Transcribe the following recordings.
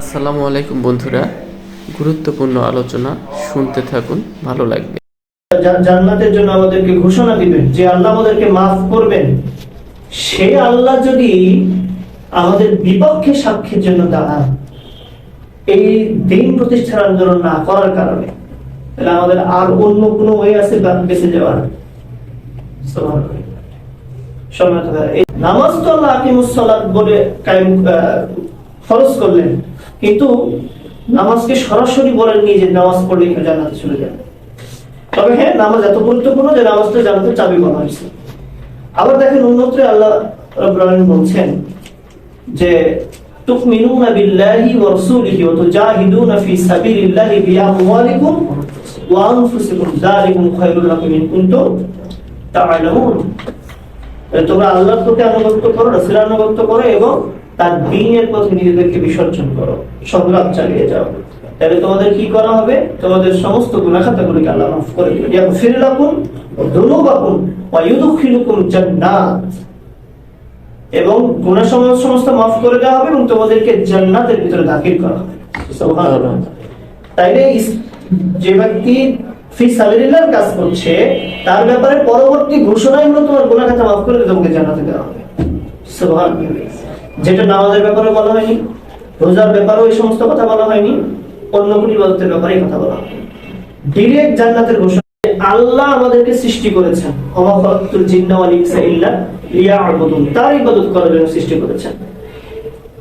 আসসালামু আলাইকুম বন্ধুরা, গুরুত্বপূর্ণ আলোচনা শুনতে থাকুন, ভালো লাগবে। জান্নাতের জন্য আমাদেরকে ঘোষণা দিবেন যে আল্লাহ আমাদেরকে মাফ করবেন। সে আল্লাহ যদি আমাদের বিপক্ষে সাক্ষীর জন্য দাঁড়ান, এই দিন প্রতিষ্ঠার আন্দোলন না করার কারণে, তাহলে আমাদের আর অন্য কোনো ওয়ে আছে বেঁচে যাওয়ার? নামাজ তো আল্লাহ আকিমুস সালাত বলে ফরজ করলেন। কিন্তু নামাজকে সরাসরি বলেননি যে নামাজ পড়লে জান্নাতে চলে যাবে। তবে হ্যাঁ নামাজ এত গুরুত্বপূর্ণ যে নামাজটা জান্নাতের চাবি বলা হয়েছে। আবার দেখেন অন্যত্রে আল্লাহ রাব্বুল বলছেন যে তুমিনুনা বিল্লাহি তোমরা আল্লাহর প্রতি আনুগত্য করো আনুগত্য করো এবং তার দ্বীনের পথে নিজেদেরকে বিসর্জন করো সংগ্রাম চালিয়ে যাও। তাহলে তোমাদের কি করা হবে? তোমাদের সমস্ত গুনাখাতাগুলিকে আল্লাহ মাফ করে দিবেন ইয়াগফির লাকুম ওয়া যুনুবাকুম ওয়া ইউদখিলুকুম জান্নাত। এবং সম- সমস্ত মাফ করে দেওয়া হবে এবং তোমাদেরকে জান্নাতের ভিতরে দাখিল করা হবে। সুবহানাল্লাহ। তাইলে যে ব্যক্তি ফি সাবিলিল্লাহর কাজ করছে, তার ব্যাপারে পরবর্তী ঘোষণাই হলো তোমার গুনাহ খাতা মাফ করে তোমাকে জান্নাতে দেওয়া হবে। সুবহানাল্লাহ। যেটা নামাজের ব্যাপারে বলা হয়নি, রোজার ব্যাপারেও এই সমস্ত কথা বলা হয়নি, অন্য কোন ইবাদতের ব্যাপারে কথা বলা হয়নি। ডিরেক্ট জান্নাতের ঘোষণা আল্লাহ আমাদেরকে সৃষ্টি করেছেন। খালাকতুল জিন্না ওয়াল ইনসা ইল্লা লিয়া'বুদুন। তার ইবাদত করার জন্য সৃষ্টি করেছেন।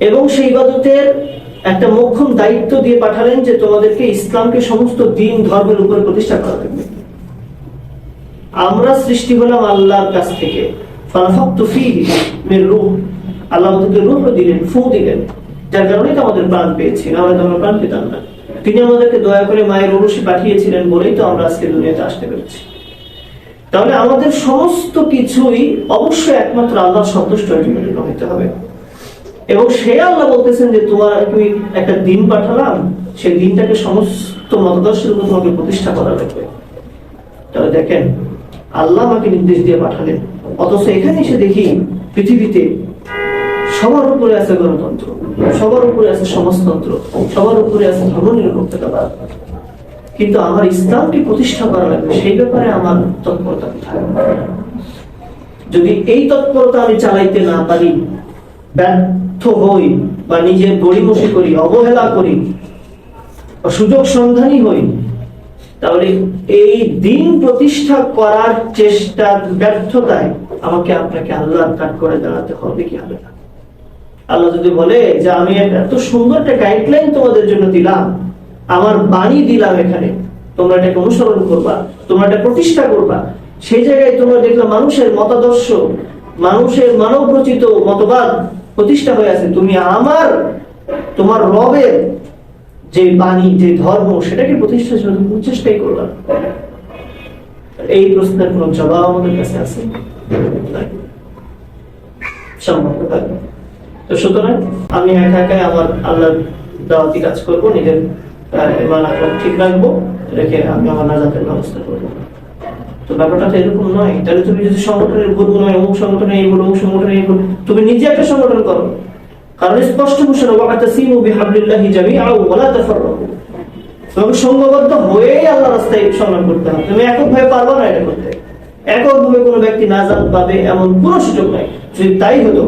এবং সেই ইবাদতের একটা মোক্ষম দায়িত্ব দিয়ে পাঠালেন যে তোমাদেরকে ইসলামকে সমস্ত দিন ধর্মের উপরে প্রতিষ্ঠা করা লাগবে আমরা সৃষ্টি হলাম আল্লাহর কাছ থেকে। ফানাফাকতু ফীহি মির রূহ। আল্লাহ আমাদেরকে রূহ দিলেন ফু দিলেন। যার কারণে তো আমাদের প্রাণ পেয়েছি, না হলে তো আমরা প্রাণ পেতাম না। তিনি আমাদেরকে দয়া করে মায়ের ওরসে পাঠিয়েছিলেন বলেই তো আমরা আজকে দুনিয়াতে আসতে পেরেছি। তাহলে আমাদের সমস্ত কিছুই অবশ্যই একমাত্র আল্লাহর সন্তুষ্ট হতে হবে। এবং সে আল্লাহ বলতেছেন যে, তোমার তুমি একটা দিন পাঠালাম, সেই দিনটাকে সমস্ত মতদর্শের উপর তোমাকে প্রতিষ্ঠা করা লাগবে। তাহলে দেখেন, আল্লাহ আমাকে নির্দেশ দিয়ে পাঠালেন। অথচ এখানে এসে দেখি পৃথিবীতে সবার উপরে আছে গণতন্ত্র, সবার উপরে আছে সমাজতন্ত্র, সবার উপরে আছে ধর্ম নিরপেক্ষতা কিন্তু আমার ইসলামকে প্রতিষ্ঠা করা লাগবে, সেই ব্যাপারে আমার তৎপরতা যদি এই তৎপরতা আমি চালাইতে না পারি, ব্যর্থ হই বা নিজের গড়িমসি করি, অবহেলা করি সুযোগ সন্ধানী হই, তাহলে এই দিন প্রতিষ্ঠা করার চেষ্টা ব্যর্থতায় আমাকে আপনাকে আল্লাহর কাঠ করে দাঁড়াতে হবে কি হবে না? আল্লাহ যদি বলে যে আমি এত সুন্দর একটা গাইডলাইন তোমাদের জন্য দিলাম, আমার বাণী দিলাম এখানে, তোমরা এটাকে অনুসরণ করবা, তোমরা এটা প্রতিষ্ঠা করবা, সেই জায়গায় তোমরা দেখলে মানুষের মতাদর্শ, মানুষের মানব রচিত মতবাদ প্রতিষ্ঠা হয়ে আছে। তুমি আমার, তোমার রবের যে বাণী, যে ধর্ম, সেটাকে প্রতিষ্ঠার জন্য তুমি চেষ্টাই করবা। এই প্রশ্নের কোন জবাব আমাদের কাছে আছে? সম্ভব তো সুতরাং আমি একা একাই আমার আল্লাহর দাওয়াতি কাজ করব, নিজের ঠিক রাখব, রেখে আমি আমার নাজাতের ব্যবস্থা করব। তো ব্যাপারটা তো এরকম নয়। তাহলে তুমি যদি সংগঠনের নয় অমুক সংগঠনে এই অমুক সংগঠনে এই তুমি নিজে একটা সংগঠন করো। কারণ স্পষ্ট ঘোষণা ওয়াতাসিমু বিহাবলিল্লাহি জামিআ ওয়া লা তাফাররাকু এবং সংঘবদ্ধ হয়েই আল্লাহ রাস্তায় সংগ্রাম করতে হবে। তুমি এককভাবে পারবে না এটা করতে। এককভাবে কোনো ব্যক্তি নাজাত পাবে এমন কোনো সুযোগ নাই। যদি তাই হতো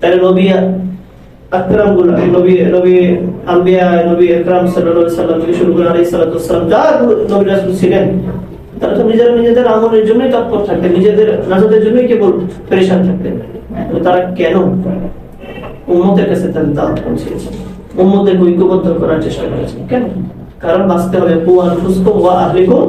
তাহলে নবী আকরামগুলো, নবী নবী আম্বিয়া, নবী আকরাম সাল্লাল্লাহু আলাইহি সাল্লাম থেকে শুরু করে আলাইহিস সালাতু ওয়াসসালাম যা নবী রাসূল ছিলেন, তারা তো নিজেরা নিজেদের আমলের জন্যই তৎপর থাকতেন, নিজেদের নাজাতের জন্যই কেবল পরেশান থাকতেন। তারা কেন উম্মতের কাছে তাদের দাওয়াত পৌঁছেছেন উম্মতের ঐক্যবদ্ধ করার চেষ্টা করেছেন। কেন? কারণ বাঁচতে হবে কুয়ান ফুসকো ওয়া আহলিকুম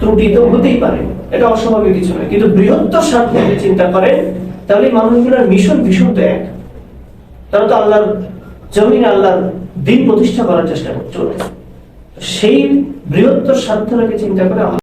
ত্রুটি তো হতেই পারে, এটা অস্বাভাবিক কিছু নয়। কিন্তু বৃহত্তর স্বার্থ যদি চিন্তা করেন, তাহলে মানুষগুলোর মিশন ভীষণ তো এক। তারা তো আল্লাহর জমিন আল্লাহর দিন প্রতিষ্ঠা করার চেষ্টা করছে। সেই বৃহত্তর স্বার্থটাকে চিন্তা করে